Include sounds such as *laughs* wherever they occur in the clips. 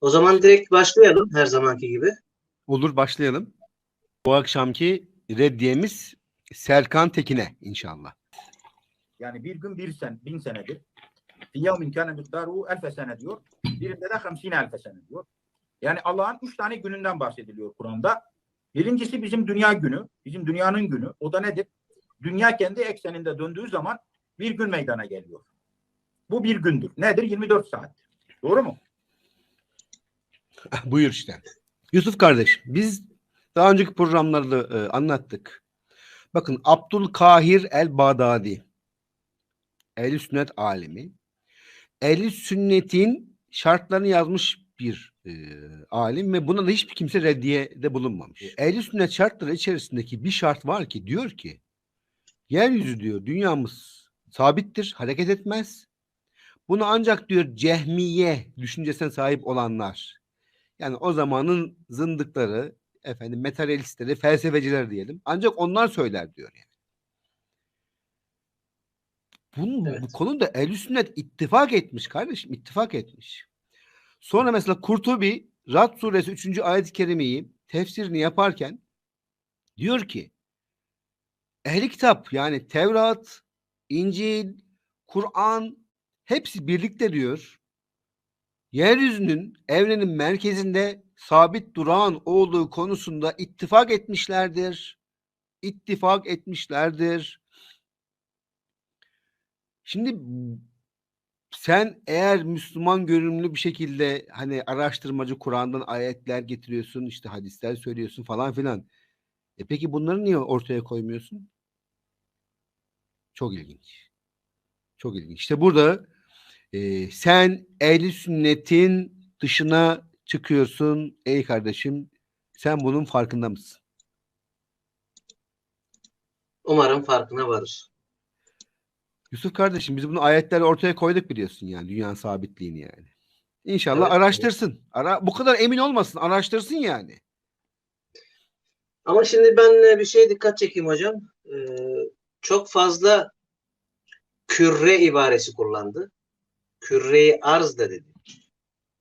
O zaman direkt başlayalım her zamanki gibi. Olur başlayalım. Bu akşamki reddiyemiz Serkan Tekin'e inşallah. Yani bir gün bir sen, bin senedir. Fi yevmin kâne miktaruhu elfe sene diyor. Birinde de hamsine elfe sene diyor. Yani Allah'ın üç tane gününden bahsediliyor Kur'an'da. Birincisi bizim dünya günü. Bizim dünyanın günü. O da nedir? Dünya kendi ekseninde döndüğü zaman bir gün meydana geliyor. Bu bir gündür. Nedir? 24 saat. Doğru mu? *laughs* Buyur işte. Yusuf kardeş biz daha önceki programlarda e, anlattık. Bakın Abdülkahir el-Bağdadi Ehl-i Sünnet alimi Ehl-i Sünnet'in şartlarını yazmış bir e, alim ve buna da hiçbir kimse reddiyede bulunmamış. Ehl-i Sünnet şartları içerisindeki bir şart var ki diyor ki yeryüzü diyor dünyamız sabittir, hareket etmez. Bunu ancak diyor cehmiye düşüncesine sahip olanlar yani o zamanın zındıkları, efendim materyalistleri, felsefeciler diyelim. Ancak onlar söyler diyor yani. Bunun, Bu Evet. konuda ehl sünnet ittifak etmiş kardeşim, ittifak etmiş. Sonra mesela Kurtubi Rad suresi 3. ayet-i kerimeyi tefsirini yaparken diyor ki ehli kitap yani Tevrat, İncil, Kur'an hepsi birlikte diyor yeryüzünün evrenin merkezinde sabit durağan olduğu konusunda ittifak etmişlerdir. İttifak etmişlerdir. Şimdi sen eğer Müslüman görünümlü bir şekilde hani araştırmacı Kur'an'dan ayetler getiriyorsun, işte hadisler söylüyorsun falan filan. E peki bunları niye ortaya koymuyorsun? Çok ilginç. Çok ilginç. İşte burada ee, sen ehli sünnetin dışına çıkıyorsun ey kardeşim. Sen bunun farkında mısın? Umarım farkına varır. Yusuf kardeşim biz bunu ayetlerle ortaya koyduk biliyorsun yani dünyanın sabitliğini yani. İnşallah Evet, araştırsın. Ara, bu kadar emin olmasın. Araştırsın yani. Ama şimdi ben e, bir şeye dikkat çekeyim hocam. Ee, çok fazla küre ibaresi kullandı. Küre-i arz da dedi.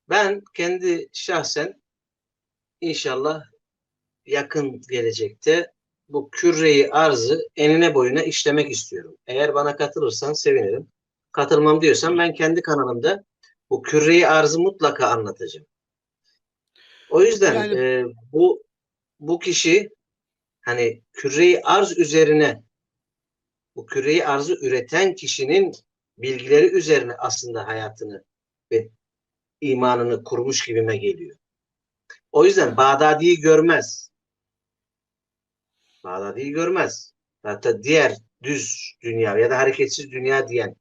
Ben kendi şahsen inşallah yakın gelecekte bu küre-i arzı enine boyuna işlemek istiyorum. Eğer bana katılırsan sevinirim. Katılmam diyorsan ben kendi kanalımda bu küre-i arzı mutlaka anlatacağım. O yüzden Yani- e, bu bu kişi hani küre-i arz üzerine bu küreyi arzı üreten kişinin bilgileri üzerine aslında hayatını ve imanını kurmuş gibime geliyor. O yüzden Bağdadi'yi görmez. Bağdadi'yi görmez. Hatta diğer düz dünya ya da hareketsiz dünya diyen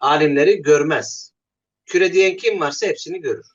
alimleri görmez. Küre diyen kim varsa hepsini görür.